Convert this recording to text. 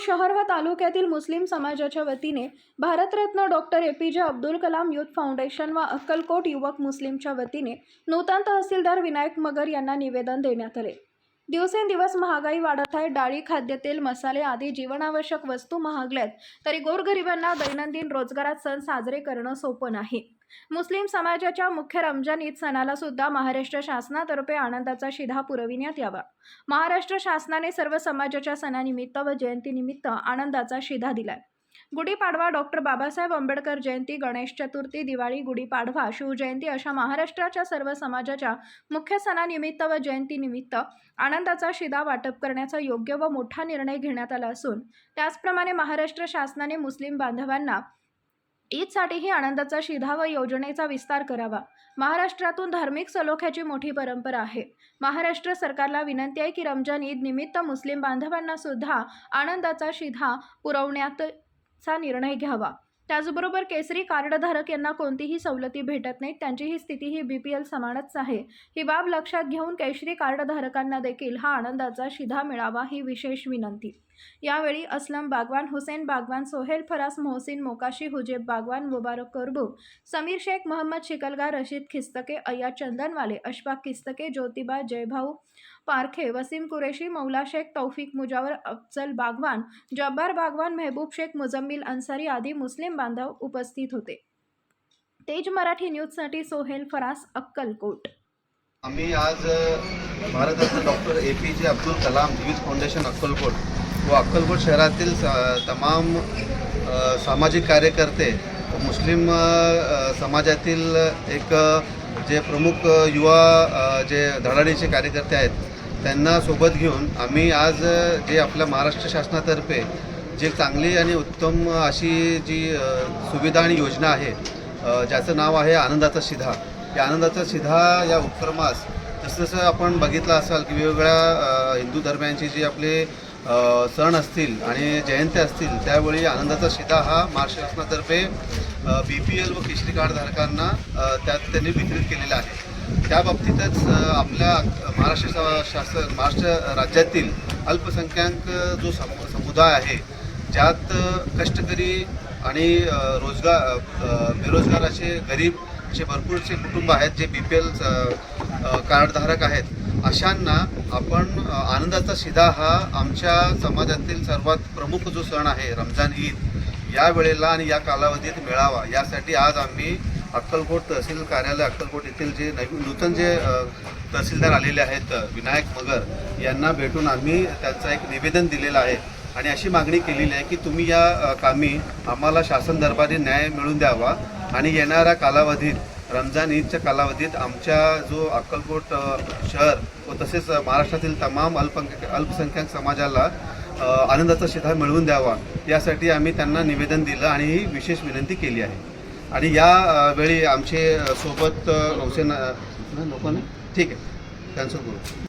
शहर व तालुक्यातील मुस्लिम समाजाच्या वतीने Bharat Ratna doctor A P J Abdul Kalam youth foundation व अक्कलकोट युवक मुस्लिमच्या वतीने नूतन तहसीलदार विनायक मगर यांना निवेदन देण्यात आले. दिवसेंदिवस महागाई वाढत आहे. डाळी खाद्यतेल मसाले आदी जीवनावश्यक वस्तू महागल्यात. तरी गोरगरिबांना दैनंदिन रोजगारात सण साजरे करणं सोपं नाही. मुस्लिम समाजाच्या मुख्य रमजान ईद सणाला सुद्धा महाराष्ट्र शासनातर्फे आनंदाचा शिधा पुरविण्यात यावा. महाराष्ट्र शासनाने सर्व समाजाच्या सणानिमित्त व जयंतीनिमित्त आनंदाचा शिधा दिलाय. गुढीपाडवा डॉक्टर बाबासाहेब आंबेडकर जयंती गणेश चतुर्थी दिवाळी गुढीपाडवा शिवजयंती अशा महाराष्ट्राच्या सर्व समाजाच्या मुख्य सणानिमित्त व जयंतीनिमित्त आनंदाचा शिधा वाटप करण्याचा योग्य व मोठा निर्णय घेण्यात आला असून त्याचप्रमाणे महाराष्ट्र शासनाने मुस्लिम बांधवांना ईदसाठीही आनंदाचा शिधा व योजनेचा विस्तार करावा. महाराष्ट्रातून धार्मिक सलोख्याची मोठी परंपरा आहे. महाराष्ट्र सरकारला विनंती आहे की रमजान ईद निमित्त मुस्लिम बांधवांना सुद्धा आनंदाचा शिधा पुरवण्यात चा निर्णय घ्यावा. त्याचबरोबर केसरी कार्डधारक यांना कोणतीही सवलती भेटत नाहीत त्यांची ही स्थिती ही बी पी एल समानच आहे. ही बाब लक्षात घेऊन केसरी कार्डधारकांना देखील हा आनंदाचा शिधा मिळावा ही विशेष विनंती. यावेळी असलम बागवान हुसेन बागवान सोहेल फरास मोहसिन मोकाशी हुजेब बागवान मुबारक करबू समीर शेख मोहम्मद शिकलगार रशीद खिस्तके अय्या चंदनवाले अशफाक किस्तके ज्योतिबा जयभाऊ पारखे वसीम कुरेशी मौला शेख तौफिक मुजावर अफजल बागवान जब्बार बागवान मेहबूब शेख मुजम्मिल अन्सारी आदी मुस्लिम बांधव उपस्थित होते. तेज मराठी न्यूजसाठी सोहेल फरास अक्कलकोट. आम्ही आज Bharat Ratna doctor A P J Abdul Kalam youth foundation Akkalkot व अक्कलकोट शहरातील तमाम सामाजिक कार्यकर्ते मुस्लिम समाजातील एक जे प्रमुख युवा जे धडाडीचे कार्यकर्ते आहेत त्यांना सोबत घेऊन आम्ही आज जे आपल्या महाराष्ट्र शासनातर्फे जे चांगली आणि उत्तम अशी जी सुविधा आणि योजना आहे ज्याचं नाव आहे आनंदाचा शिधा. या आनंदाचा शिधा या उपक्रमास जसं जसं आपण बघितलं असाल की वेगवेगळ्या हिंदू धर्मांची जी आपले सण असतील आणि जयंत्या असतील त्यावेळी आनंदाचा शिधा हा महाराष्ट्र शासनातर्फे बी पी एल व केशरी कार्डधारकांना त्यात त्यांनी वितरित केलेला आहे. त्या बाबतीतच आपल्या महाराष्ट्र शासन महाराष्ट्र राज्यातील अल्पसंख्याक जो सम समुदाय आहे ज्यात कष्टकरी आणि रोजगार बेरोजगार असे गरीब असे भरपूरसे कुटुंब आहेत जे बी पी एल कार्डधारक आहेत. अशांना आपण आनंदाचा शिधा हा आमच्या समाजातील सर्वात प्रमुख जो सण आहे रमजान ईद या वेळेला आणि या कालावधीत मिळावा. यासाठी आज आम्ही अक्कलकोट तहसील कार्यालय अक्कलकोट येथील जे नवीन नूतन जे तहसीलदार आलेले आहेत विनायक मगर यांना भेटून आम्ही त्यांचं एक निवेदन दिलेलं आहे. आणि अशी मागणी केलेली आहे की तुम्ही या कामी आम्हाला शासन दरबारी न्याय मिळून द्यावा आणि येणाऱ्या कालावधीत रमजान ईदच्या कालावधीत आमच्या जो अक्कलकोट शहर व तसेच महाराष्ट्रातील तमाम अल्पसंख्य अल्पसंख्याक समाजाला आनंदाचा शिधा मिळवून द्यावा यासाठी आम्ही त्यांना निवेदन दिलं आणि ही विशेष विनंती केली आहे. आणि या वेळी आमचे सोबत हुसेन अ, ठीक आहे. कॅन्सल करू